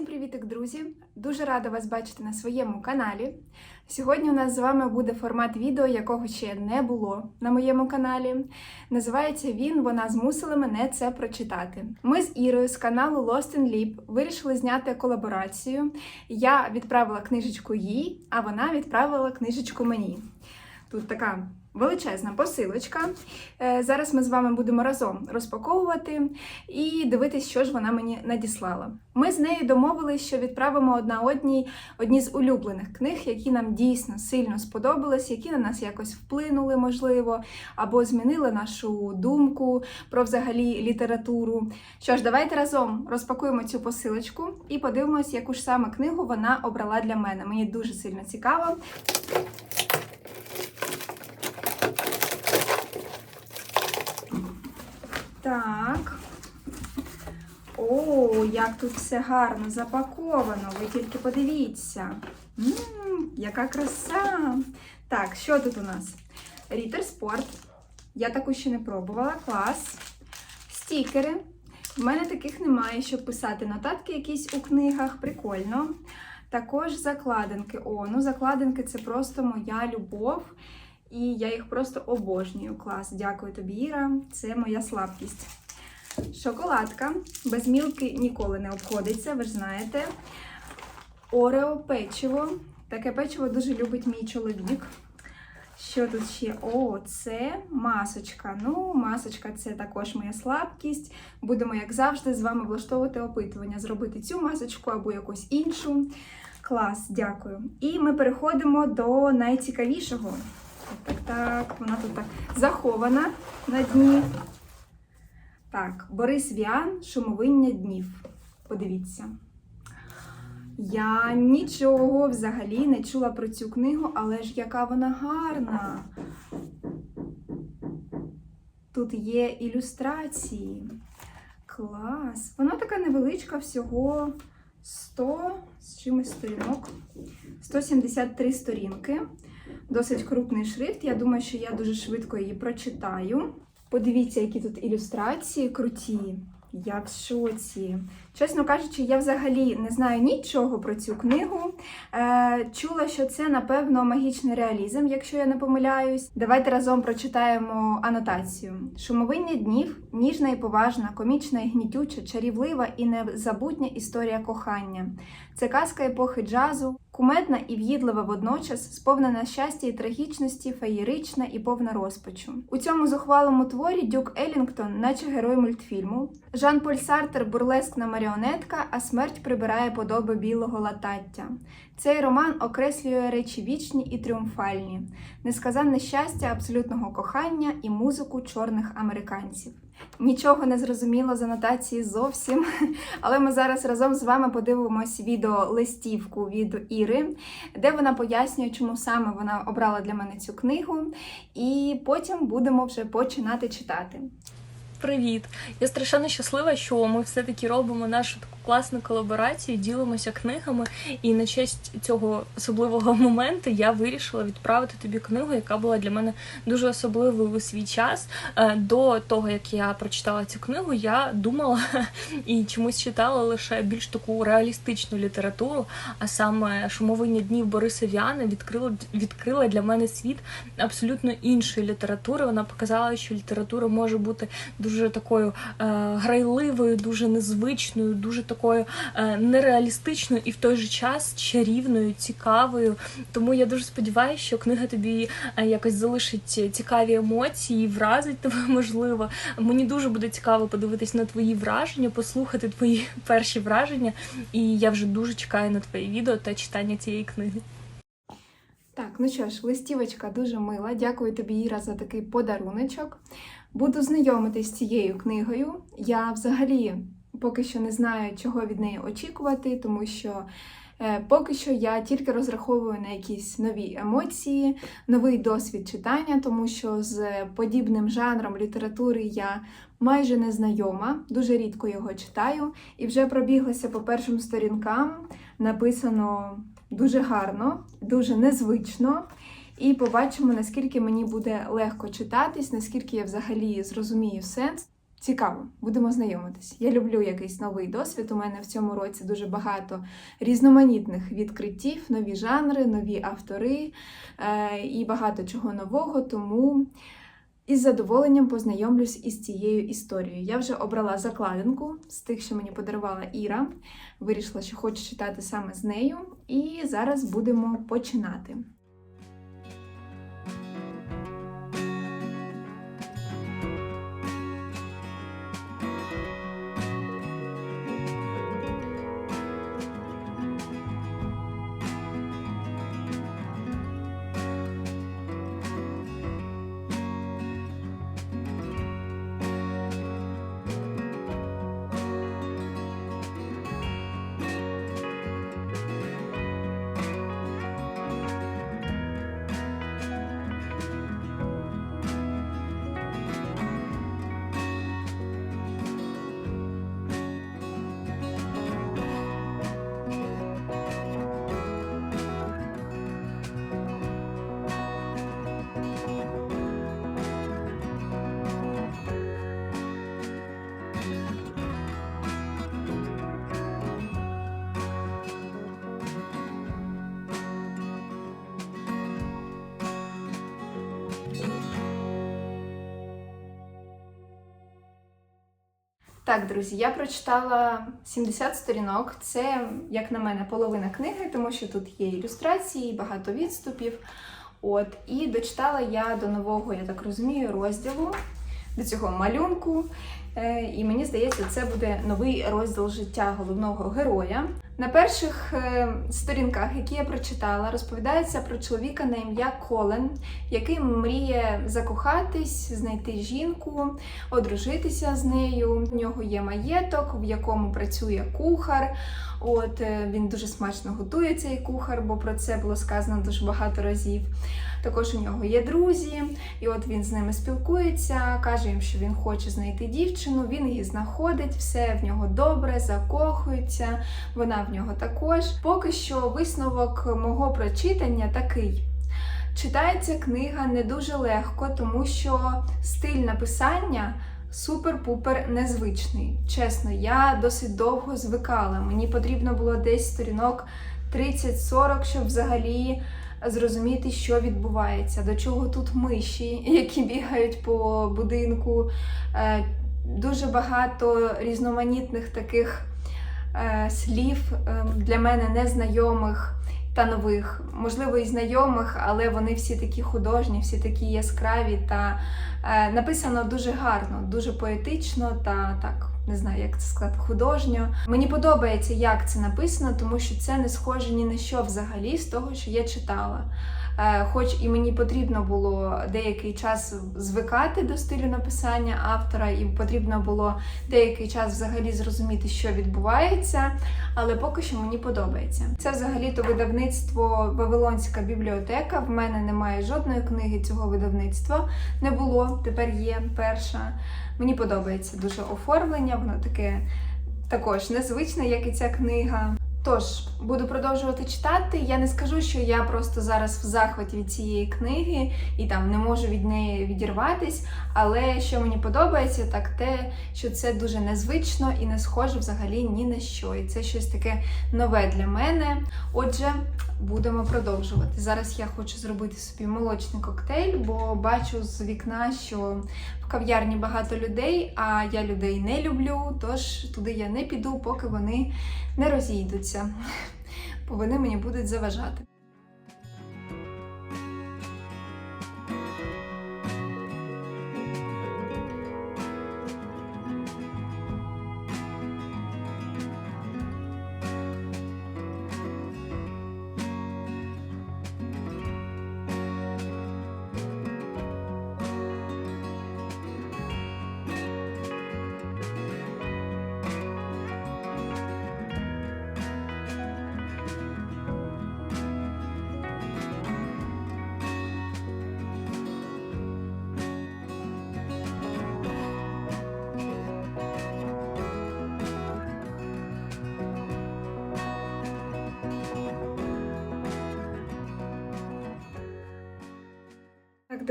Усім привітик, друзі! Дуже рада вас бачити на своєму каналі. Сьогодні у нас з вами буде формат відео, якого ще не було на моєму каналі. Називається він Вона змусила мене це прочитати. Ми з Ірою з каналу Lost in Leap вирішили зняти колаборацію. Я відправила книжечку їй, а вона відправила книжечку мені. Тут така величезна посилочка. Е, Зараз ми з вами будемо разом розпаковувати і дивитись, що ж вона мені надіслала. Ми з нею домовились, що відправимо одна одній одні з улюблених книг, які нам дійсно сильно сподобались, які на нас якось вплинули, можливо, або змінили нашу думку про взагалі літературу. Що ж, давайте разом розпакуємо цю посилочку і подивимось, яку ж саме книгу вона обрала для мене. Мені дуже сильно цікаво. Так. О, як тут все гарно запаковано. Ви тільки подивіться. Мм, яка краса! Так, що тут у нас? Рітер Спорт. Я таку ще не пробувала. Клас. Стікери. В мене таких немає, щоб писати нотатки якісь у книгах. Прикольно. Також закладинки. О, ну закладинки це просто моя любов. І я їх просто обожнюю. Клас. Дякую тобі, Іра. Це моя слабкість. Шоколадка. Без мілки ніколи не обходиться, ви ж знаєте. Орео печиво. Таке печиво дуже любить мій чоловік. Що тут ще? О, це масочка. Ну, масочка це також моя слабкість. Будемо, як завжди, з вами влаштовувати опитування, зробити цю масочку або якусь іншу. Клас, дякую. І ми переходимо до найцікавішого. Так, так, вона тут так захована на дні. Так, Борис Віан, шумовиння днів. Подивіться. Я нічого взагалі не чула про цю книгу, але ж яка вона гарна. Тут є ілюстрації. Клас. Вона така невеличка, всього 100 з чимось сторінок. 173 сторінки. Досить крупний шрифт. Я думаю, що я дуже швидко її прочитаю. Подивіться, які тут ілюстрації круті. Я в шоці. Чесно кажучи, я взагалі не знаю нічого про цю книгу. Е, чула, що це, напевно, магічний реалізм, якщо я не помиляюсь. Давайте разом прочитаємо анотацію. Шумовиння днів, ніжна і поважна, комічна і гнітюча, чарівлива і незабутня історія кохання. Це казка епохи джазу, кумедна і в'їдлива водночас, сповнена щастя і трагічності, феєрична і повна розпачу. У цьому зухвалому творі Дюк Елінгтон, наче герой мультфільму. Жан-Поль Сартер бурлескна маріонетка, а смерть прибирає подоби білого латаття. Цей роман окреслює речі вічні і тріумфальні, несказанне щастя абсолютного кохання і музику чорних американців. Нічого не зрозуміло з анотації зовсім, але ми зараз разом з вами подивимось відео листівку від Іри, де вона пояснює, чому саме вона обрала для мене цю книгу, і потім будемо вже починати читати. Привіт! Я страшенно щаслива, що ми все-таки робимо нашу таку класну колаборацію, ділимося книгами. І на честь цього особливого моменту я вирішила відправити тобі книгу, яка була для мене дуже особливою у свій час. Е, До того як я прочитала цю книгу, я думала і чомусь читала лише більш таку реалістичну літературу, а саме шумовиння днів Бориса Віана відкрила відкрила для мене світ абсолютно іншої літератури. Вона показала, що література може бути дуже такою е, грайливою, дуже незвичною, дуже такою е, нереалістичною і в той же час чарівною, цікавою. Тому я дуже сподіваюся, що книга тобі е, якось залишить цікаві емоції, вразить тебе можливо. Мені дуже буде цікаво подивитись на твої враження, послухати твої перші враження. І я вже дуже чекаю на твоє відео та читання цієї книги. Так, ну що ж, листівочка дуже мила. Дякую тобі, Іра, за такий подаруночок. Буду знайомитись з цією книгою. Я взагалі поки що не знаю, чого від неї очікувати, тому що е, поки що я тільки розраховую на якісь нові емоції, новий досвід читання, тому що з подібним жанром літератури я майже не знайома, дуже рідко його читаю, і вже пробіглася по першим сторінкам. Написано дуже гарно, дуже незвично. І побачимо, наскільки мені буде легко читатись, наскільки я взагалі зрозумію сенс. Цікаво, будемо знайомитись. Я люблю якийсь новий досвід. У мене в цьому році дуже багато різноманітних відкриттів, нові жанри, нові автори е, і багато чого нового. Тому із задоволенням познайомлюсь із цією історією. Я вже обрала закладинку з тих, що мені подарувала Іра. Вирішила, що хочу читати саме з нею. І зараз будемо починати. Так, друзі, я прочитала 70 сторінок. Це, як на мене, половина книги, тому що тут є ілюстрації, багато відступів. От, і дочитала я до нового, я так розумію, розділу, до цього малюнку. Е, І мені здається, це буде новий розділ життя головного героя. На перших е, сторінках, які я прочитала, розповідається про чоловіка на ім'я Колен, який мріє закохатись, знайти жінку, одружитися з нею. У нього є маєток, в якому працює кухар. От е, він дуже смачно готує цей кухар, бо про це було сказано дуже багато разів. Також у нього є друзі, і от він з ними спілкується, каже їм, що він хоче знайти дівчину. Він її знаходить, все в нього добре, закохується. Вона в нього також. Поки що висновок мого прочитання такий. Читається книга не дуже легко, тому що стиль написання супер-пупер незвичний. Чесно, я досить довго звикала. Мені потрібно було десь сторінок 30-40, щоб взагалі зрозуміти, що відбувається, до чого тут миші, які бігають по будинку. Е, Дуже багато різноманітних таких е, слів е, для мене незнайомих та нових, можливо, і знайомих, але вони всі такі художні, всі такі яскраві та е, написано дуже гарно, дуже поетично та так. Не знаю, як це сказати, художньо. Мені подобається, як це написано, тому що це не схоже ні на що взагалі з того, що я читала. Е, Хоч і мені потрібно було деякий час звикати до стилю написання автора, і потрібно було деякий час взагалі зрозуміти, що відбувається, але поки що мені подобається. Це взагалі-то видавництво Вавилонська бібліотека. В мене немає жодної книги цього видавництва. Не було, тепер є перша. Мені подобається дуже оформлення, воно таке також незвичне, як і ця книга. Тож, буду продовжувати читати. Я не скажу, що я просто зараз в захваті від цієї книги і там не можу від неї відірватись. Але що мені подобається, так те, що це дуже незвично і не схоже взагалі ні на що. І це щось таке нове для мене. Отже, будемо продовжувати. Зараз я хочу зробити собі молочний коктейль, бо бачу з вікна, що кав'ярні багато людей, а я людей не люблю, тож туди я не піду, поки вони не розійдуться, бо вони мені будуть заважати.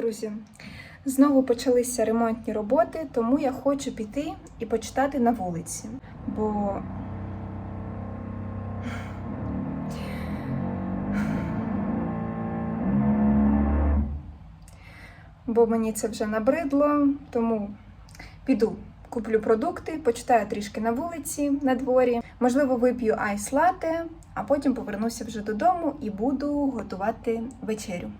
Друзі, Знову почалися ремонтні роботи, тому я хочу піти і почитати на вулиці. Бо бо мені це вже набридло, тому піду. Куплю продукти, почитаю трішки на вулиці, на дворі. Можливо, вип'ю айс лате, а потім повернуся вже додому і буду готувати вечерю.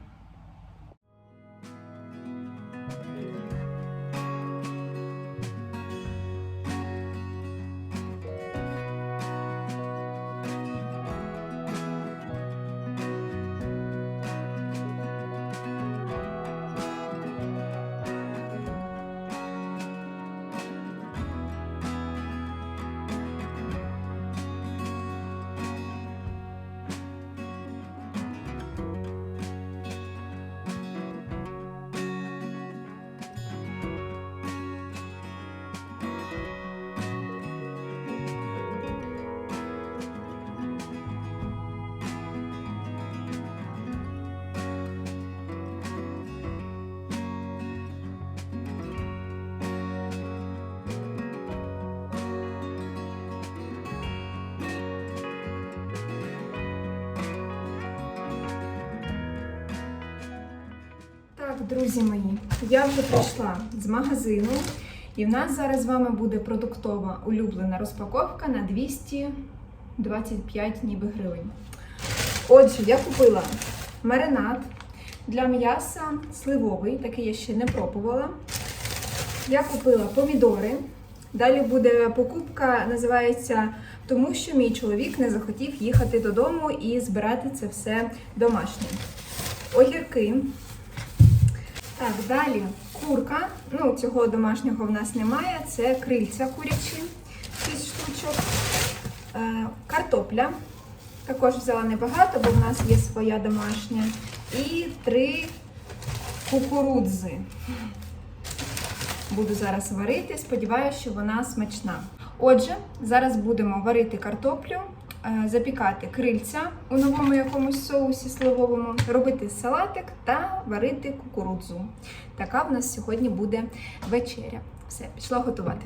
Друзі мої, я вже прийшла з магазину, і в нас зараз з вами буде продуктова улюблена розпаковка на 225 ніби гривень. Отже, я купила маринад для м'яса сливовий, такий я ще не пробувала. Я купила помідори. Далі буде покупка, називається Тому що мій чоловік не захотів їхати додому і збирати це все домашнє. Огірки. Так, далі курка. Ну, цього домашнього в нас немає. Це крильця курячі, 6 штучок. Е, картопля. Також взяла небагато, бо в нас є своя домашня. І три кукурудзи. Буду зараз варити. Сподіваюся, що вона смачна. Отже, зараз будемо варити картоплю, запікати крильця у новому якомусь соусі сливовому, робити салатик та варити кукурудзу. Така в нас сьогодні буде вечеря. Все, пішла готувати.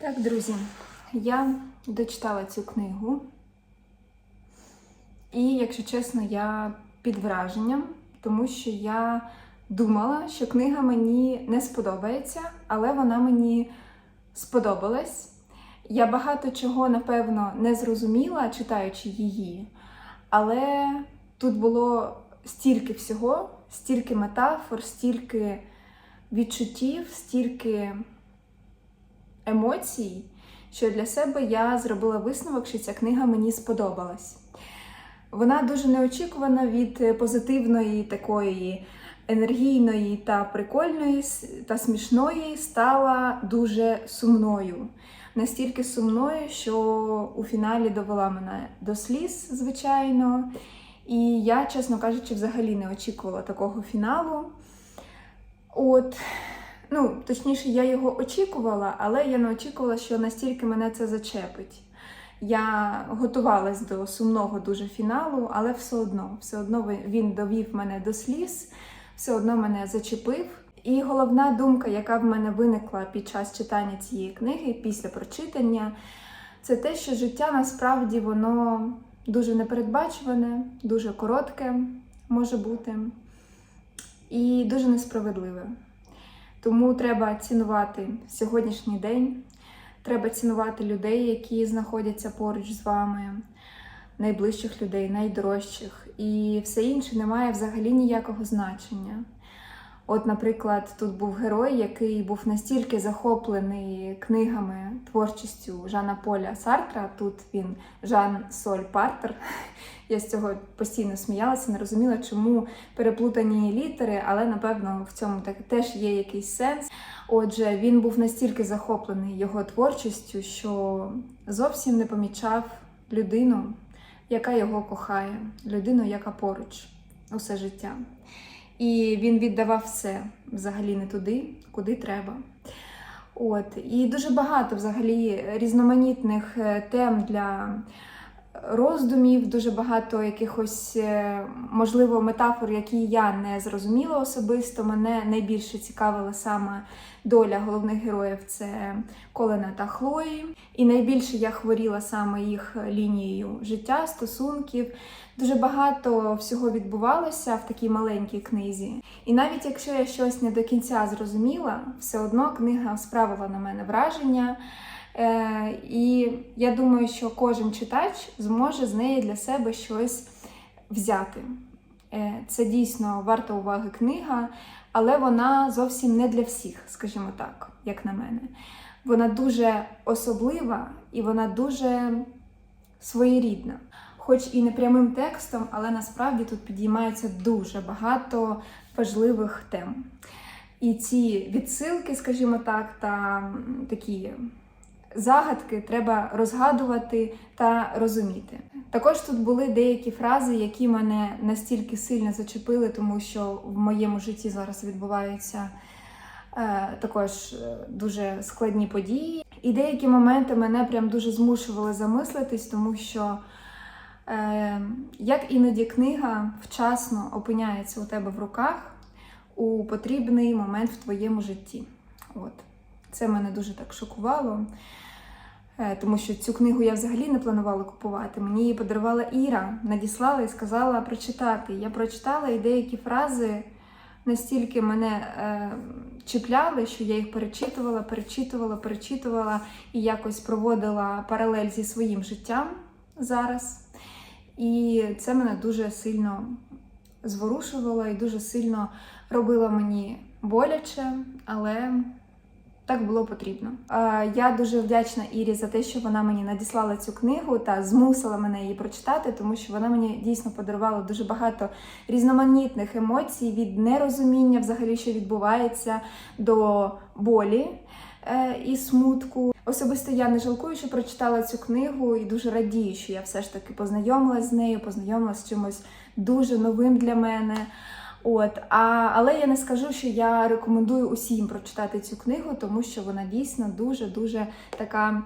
Так, друзі, я дочитала цю книгу. І, якщо чесно, я під враженням, тому що я думала, що книга мені не сподобається, але вона мені сподобалась. Я багато чого, напевно, не зрозуміла, читаючи її, але тут було стільки всього, стільки метафор, стільки відчуттів, стільки емоцій, що для себе я зробила висновок, що ця книга мені сподобалась. Вона дуже неочікувана від позитивної, такої енергійної та прикольної та смішної стала дуже сумною. Настільки сумною, що у фіналі довела мене до сліз, звичайно. І я, чесно кажучи, взагалі не очікувала такого фіналу. От, ну, точніше, я його очікувала, але я не очікувала, що настільки мене це зачепить. Я готувалась до сумного дуже фіналу, але все одно, все одно він довів мене до сліз, все одно мене зачепив. І головна думка, яка в мене виникла під час читання цієї книги, після прочитання, це те, що життя насправді воно дуже непередбачуване, дуже коротке може бути і дуже несправедливе. Тому треба цінувати сьогоднішній день, треба цінувати людей, які знаходяться поруч з вами, найближчих людей, найдорожчих. І все інше не має взагалі ніякого значення. От, наприклад, тут був герой, який був настільки захоплений книгами, творчістю Жана Поля Сартра. Тут він Жан Соль Партер. Я з цього постійно сміялася, не розуміла, чому переплутані літери, але напевно в цьому так теж є якийсь сенс. Отже, він був настільки захоплений його творчістю, що зовсім не помічав людину, яка його кохає, людину, яка поруч усе життя. І він віддавав все взагалі не туди, куди треба. От. І дуже багато взагалі різноманітних е, тем для роздумів, дуже багато якихось, е, можливо, метафор, які я не зрозуміла особисто. Мене найбільше цікавила саме доля головних героїв це Колена та Хлої. І найбільше я хворіла саме їх лінією життя, стосунків. Дуже багато всього відбувалося в такій маленькій книзі. І навіть якщо я щось не до кінця зрозуміла, все одно книга справила на мене враження. Е, і я думаю, що кожен читач зможе з неї для себе щось взяти. Е, це дійсно варта уваги книга, але вона зовсім не для всіх, скажімо так, як на мене. Вона дуже особлива і вона дуже своєрідна. Хоч і не прямим текстом, але насправді тут підіймається дуже багато важливих тем. І ці відсилки, скажімо так, та такі загадки треба розгадувати та розуміти. Також тут були деякі фрази, які мене настільки сильно зачепили, тому що в моєму житті зараз відбуваються е, також е, дуже складні події. І деякі моменти мене прям дуже змушували замислитись, тому що е, як іноді книга вчасно опиняється у тебе в руках у потрібний момент в твоєму житті. От. Це мене дуже так шокувало. Е, Тому що цю книгу я взагалі не планувала купувати. Мені її подарувала Іра, надіслала і сказала прочитати. Я прочитала і деякі фрази настільки мене е, чіпляли, що я їх перечитувала, перечитувала, перечитувала і якось проводила паралель зі своїм життям зараз. І це мене дуже сильно зворушувало і дуже сильно робило мені боляче, але так було потрібно. Е, Я дуже вдячна Ірі за те, що вона мені надіслала цю книгу та змусила мене її прочитати, тому що вона мені дійсно подарувала дуже багато різноманітних емоцій від нерозуміння, взагалі, що відбувається, до болі е, і смутку. Особисто я не жалкую, що прочитала цю книгу і дуже радію, що я все ж таки познайомилась з нею, познайомилась з чимось дуже новим для мене. От, а, але я не скажу, що я рекомендую усім прочитати цю книгу, тому що вона дійсно дуже-дуже така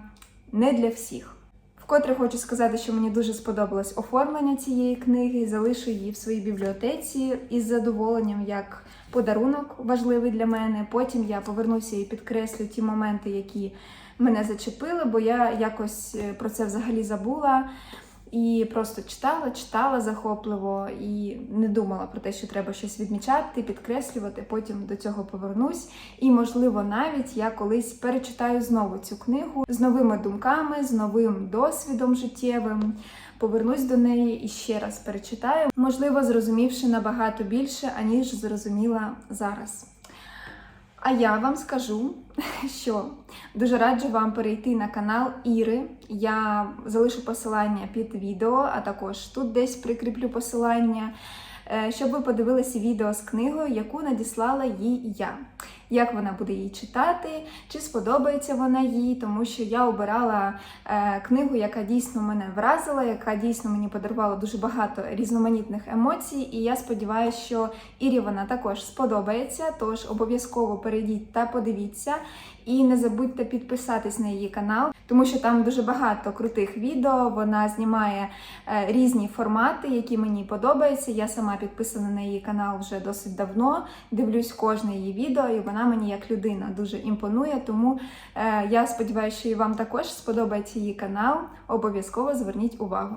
не для всіх. Вкотре хочу сказати, що мені дуже сподобалось оформлення цієї книги. Залишу її в своїй бібліотеці із задоволенням як подарунок важливий для мене. Потім я повернуся і підкреслю ті моменти, які мене зачепили, бо я якось е, про це взагалі забула. І просто читала, читала захопливо і не думала про те, що треба щось відмічати, підкреслювати. Потім до цього повернусь. І, можливо, навіть я колись перечитаю знову цю книгу з новими думками, з новим досвідом життєвим. Повернусь до неї і ще раз перечитаю, можливо, зрозумівши набагато більше, аніж зрозуміла зараз. А я вам скажу, що дуже раджу вам перейти на канал Іри. Я залишу посилання під відео, а також тут десь прикріплю посилання, е, щоб ви подивилися відео з книгою, яку надіслала їй я. Як вона буде її читати, чи сподобається вона їй, тому що я обирала е, книгу, яка дійсно мене вразила, яка дійсно мені подарувала дуже багато різноманітних емоцій. І я сподіваюся, що Ірі вона також сподобається. Тож обов'язково перейдіть та подивіться. І не забудьте підписатись на її канал, тому що там дуже багато крутих відео. Вона знімає е, різні формати, які мені подобаються. Я сама підписана на її канал вже досить давно. Дивлюсь кожне її відео, і вона мені як людина дуже імпонує. Тому е, я сподіваюся, що і вам також сподобається її канал. Обов'язково зверніть увагу.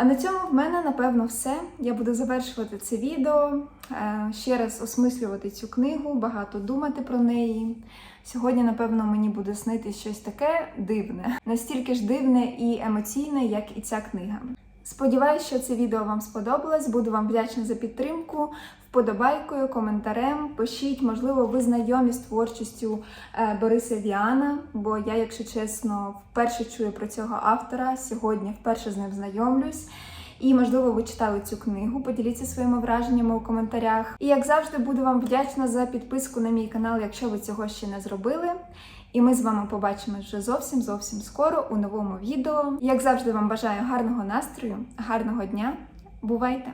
А на цьому в мене напевно все. Я буду завершувати це відео, е, ще раз осмислювати цю книгу, багато думати про неї. Сьогодні, напевно, мені буде снити щось таке дивне, настільки ж дивне і емоційне, як і ця книга. Сподіваюсь, що це відео вам сподобалось. Буду вам вдячна за підтримку, вподобайкою, коментарем. Пишіть, можливо, ви знайомі з творчістю е, Бориса Віана, бо я, якщо чесно, вперше чую про цього автора. Сьогодні вперше з ним знайомлюсь. І, можливо, ви читали цю книгу. Поділіться своїми враженнями у коментарях. І як завжди, буду вам вдячна за підписку на мій канал, якщо ви цього ще не зробили. І ми з вами побачимось вже зовсім зовсім скоро у новому відео. Як завжди, вам бажаю гарного настрою, гарного дня. Бувайте!